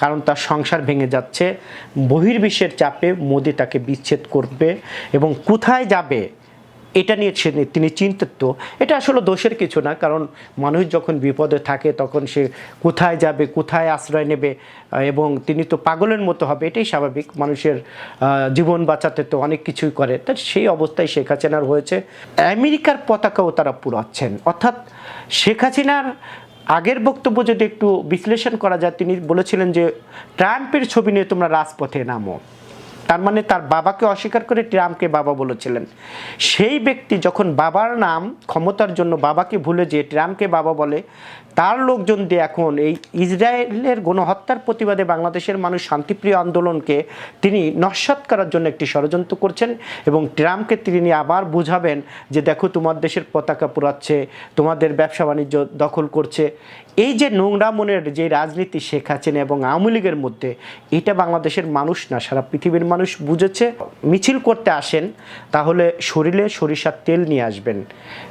কারণ তার সংসার ভেঙে যাচ্ছে, বহির্বিশ্বের চাপে মোদি তাকে বিচ্ছেদ করবে এবং কোথায় যাবে এটা নিয়ে তিনি চিন্তিত। এটা আসলে দোষের কিছু না, কারণ মানুষ যখন বিপদে থাকে তখন সে কোথায় যাবে, কোথায় আশ্রয় নেবে এবং তিনি তো পাগলের মতো হবে, এটাই স্বাভাবিক। মানুষের জীবন বাঁচাতে তো অনেক কিছুই করে। তা সেই অবস্থায় শেখ হাসিনার হয়েছে। আমেরিকার পতাকাও তারা পুরাচ্ছেন। অর্থাৎ শেখ হাসিনার আগের বক্তব্য যদি একটু বিশ্লেষণ করা যায়, তিনি বলেছিলেন যে, ট্রাম্পের ছবি নিয়ে তোমরা রাজপথে নামো। তার মানে তার বাবাকে অস্বীকার করে ট্রাম্পকে বাবা বলেছিলেন। সেই ব্যক্তি যখন বাবার নাম, ক্ষমতার জন্য বাবাকে ভুলে যে ট্রাম্পকে বাবা বলে, তার লোকজন দিয়ে এখন এই ইসরায়েলের গণহত্যার প্রতিবাদে বাংলাদেশের মানুষ শান্তিপ্রিয় আন্দোলনকে তিনি নস্বাত করার জন্য একটি ষড়যন্ত্র করছেন এবং ট্রাম্পকে তিনি আবার বুঝাবেন যে দেখো তোমার দেশের পতাকা পুরাচ্ছে তোমাদের ব্যবসা বাণিজ্য দখল করছে। এই যে নোংরা মনের যে রাজনীতি শেখ এবং আওয়ামী লীগের মধ্যে, এটা বাংলাদেশের মানুষ না, সারা পৃথিবীর মানুষ বুঝেছে মিছিল করতে আসেন তাহলে শরীরে সরিষার তেল নিয়ে আসবেন।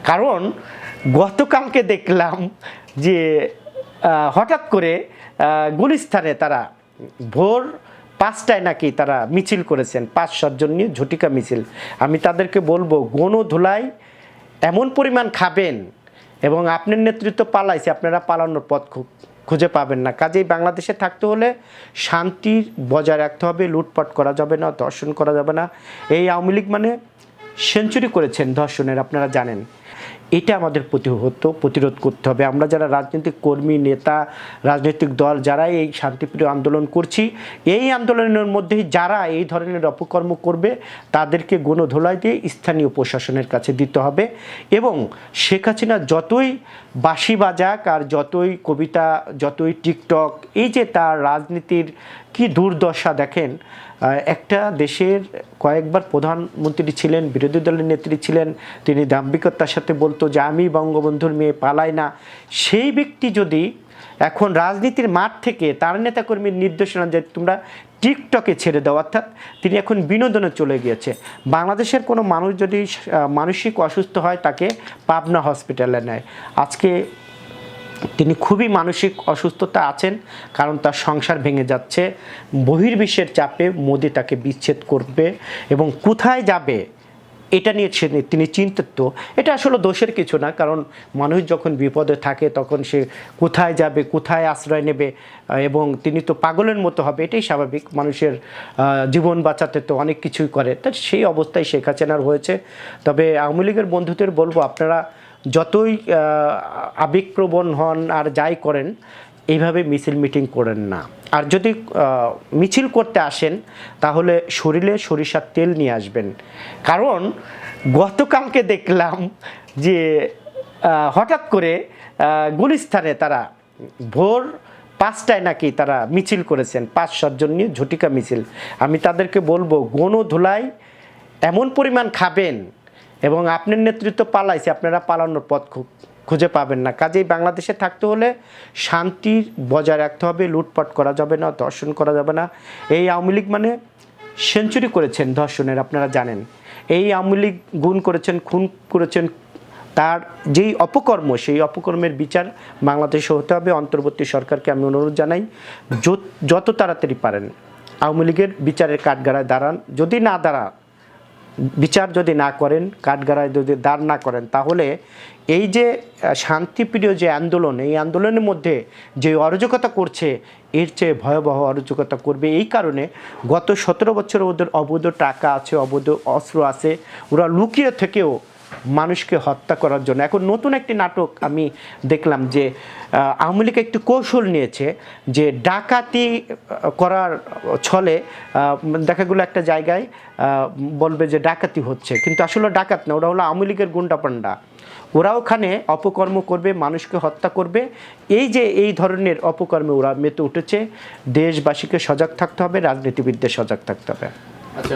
কারণ গতকালকে দেখলাম যে হঠাৎ করে আহ, গুলিস্তানে তারা ভোর পাঁচটায় নাকি তারা মিছিল করেছেন পাঁচ সাতজন নিয়ে ঝটিকা মিছিল। আমি তাদেরকে বলব গণ ধুলাই এমন পরিমাণ খাবেন এবং আপনার নেতৃত্ব পালাইছে আপনারা পালানোর পথ খু- খুঁজে পাবেন না। কাজেই বাংলাদেশে থাকতে হলে শান্তির বজায় রাখতে হবে, লুটপাট করা যাবে না, ধর্ষণ করা যাবে না। এই আওয়ামী লীগ মানে সেঞ্চুরি করেছেন ধর্ষণের, আপনারা জানেন। এটা আমাদের প্রতিহত, প্রতিরোধ করতে হবে। আমরা যারা রাজনৈতিক কর্মী, নেতা, রাজনৈতিক দল যারা এই শান্তিপ্রিয় আন্দোলন করছি, এই আন্দোলনের মধ্যেই যারা এই ধরনের অপকর্ম করবে, তাদেরকে গণধোলাই দিয়ে স্থানীয় প্রশাসনের কাছে দিতে হবে এবং শেখ হাসিনা যতই বাঁশি বাজাক আর যতই কবিতা, যতই টিকটক, এই যে তার রাজনীতির কি দুর্দশা দেখেন একটা দেশের কয়েকবার প্রধানমন্ত্রী ছিলেন, বিরোধী দলের নেত্রী ছিলেন, তিনি দাম্ভিকতার সাথে বলতো যে আমি বঙ্গবন্ধুর মেয়ে পালাই না। সেই ব্যক্তি যদি এখন রাজনীতির মাঠ থেকে তার নেতাকর্মীর নির্দেশনা যে তোমরা টিকটকে ছেড়ে দাও, অর্থাৎ তিনি এখন বিনোদনে চলে গিয়েছে। বাংলাদেশের কোনো মানুষ যদি মানসিক অসুস্থ হয় তাকে পাবনা হসপিটালে নেয়। আজকে তিনি খুবই মানসিক অসুস্থতা আছেন, কারণ তার সংসার ভেঙে যাচ্ছে। বহির্বিশ্বের চাপে মোদি তাকে বিচ্ছেদ করবে এবং কোথায় যাবে এটা নিয়ে তিনি চিন্তিত। এটা আসলে দোষের কিছু না, কারণ মানুষ যখন বিপদে থাকে তখন সে কোথায় যাবে, কোথায় আশ্রয় নেবে এবং তিনি তো পাগলের মতো হবে, এটাই স্বাভাবিক। মানুষের জীবন বাঁচাতে তো অনেক কিছুই করে। তা সেই অবস্থায় শেখ হাসিনার হয়েছে। তবে আওয়ামী লীগের বন্ধুদের বলব, আপনারা যতই আবেগপ্রবণ হন আর যাই করেন এইভাবে মিছিল মিটিং করেন না। আর যদি মিছিল করতে আসেন তাহলে শরীরে সরিষার তেল নিয়ে আসবেন। কারণ গতকালকে দেখলাম যে হঠাৎ করে আহ, গুলিস্তানে তারা ভোর পাঁচটায় নাকি তারা মিছিল করেছেন পাঁচ সাতজন নিয়ে ঝটিকা মিছিল। আমি তাদেরকে বলব গণ ধুলাই এমন পরিমাণ খাবেন এবং আপনার নেতৃত্ব পালাইছে, আপনারা পালানোর পথ খুব খুঁজে পাবেন না। কাজেই বাংলাদেশে থাকতে হলে শান্তির বজায় রাখতে হবে, লুটপাট করা যাবে না, ধর্ষণ করা যাবে না। এই আওয়ামী লীগ মানে সেঞ্চুরি করেছেন ধর্ষণের, আপনারা জানেন। এই আওয়ামী লীগ গুণ করেছেন, খুন করেছেন, তার যেই অপকর্ম, সেই অপকর্মের বিচার বাংলাদেশে হতে হবে। অন্তর্বর্তী সরকারকে আমি অনুরোধ জানাই যত- তাড়াতাড়ি পারেন, আওয়ামী লীগের বিচারের কাঠগাড়ায় দাঁড়ান। যদি না দাঁড়ান বিচার যদি না করেন, কাঠগাড়ায় যদি দাঁড় না করেন, তাহলে এই যে শান্তিপ্রিয় যে আন্দোলন, এই আন্দোলনের মধ্যে যে অরাজকতা করছে, এর চেয়ে ভয়াবহ অরাজকতা করবে এই কারণে গত সতেরো বছর ওদের অবৈধ টাকা আছে, অবৈধ অস্ত্র আছে, ওরা লুকিয়ে থেকেও মানুষকে হত্যা করার জন্য। এখন নতুন একটি নাটক আমি দেখলাম যে আওয়ামী লীগ একটি কৌশল নিয়েছে যে ডাকাতি করার ছলে দেখা গেলো একটা জায়গায় বলবে যে ডাকাতি হচ্ছে। কিন্তু আসলে ডাকাত না, ওরা হলো আওয়ামী লীগের গুন্ডা পান্ডা। ওরা ওখানে অপকর্ম করবে, মানুষকে হত্যা করবে। এই যে এই ধরনের অপকর্মে ওরা মেতে উঠেছে, দেশবাসীকে সজাগ থাকতে হবে, রাজনীতিবিদদের সজাগ থাকতে হবে। আচ্ছা